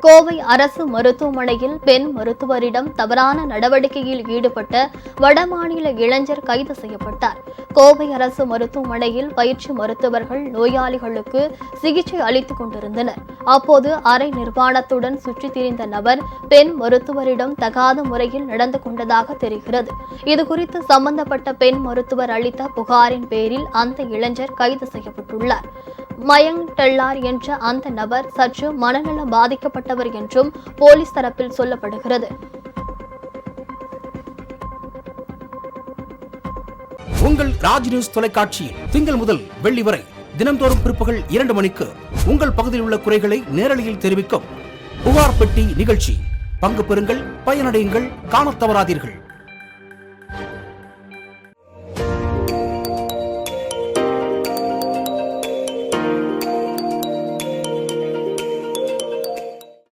கோவை அரசு மருத்துவமனையில் பெண் மருத்துவரிடம் தவறான நடவடிக்கையில் ஈடுபட்ட வடமாநில இளைஞர் கைது செய்யப்பட்டார். கோவை அரசு மருத்துவமனையில் பயிற்சி மருத்துவர்கள் நோயாளிகளுக்கு சிகிச்சை அளித்துக் கொண்டிருந்தனர். அப்போது அரை நிர்வாணத்துடன் சுற்றித் திரிந்த நபர் பெண் மருத்துவரிடம் தகாத முறையில் நடந்து கொண்டதாக தெரிகிறது. இதுகுறித்து சம்பந்தப்பட்ட பெண் மருத்துவர் அளித்த புகாரின் பேரில் அந்த இளைஞர் கைது செய்யப்பட்டுள்ளார். மயங் டெல்லார் என்ற அந்த நபர் சற்று மனநல பாதிக்கப்பட்டவர் என்றும் போலீஸ் தரப்பில் சொல்லப்படுகிறது. உங்கள் ராஜ் நியூஸ் தொலைக்காட்சியில் திங்கள் முதல் வெள்ளி வரை தினம்தோறும் பிற்பகல் இரண்டு மணிக்கு உங்கள் பகுதியில் உள்ள குறைகளை நேரலையில் தெரிவிக்கும் புகார் பெட்டி நிகழ்ச்சி. பங்கு பெறுங்கள் பயனடையுங்கள் காணத் தவறாதீர்கள்.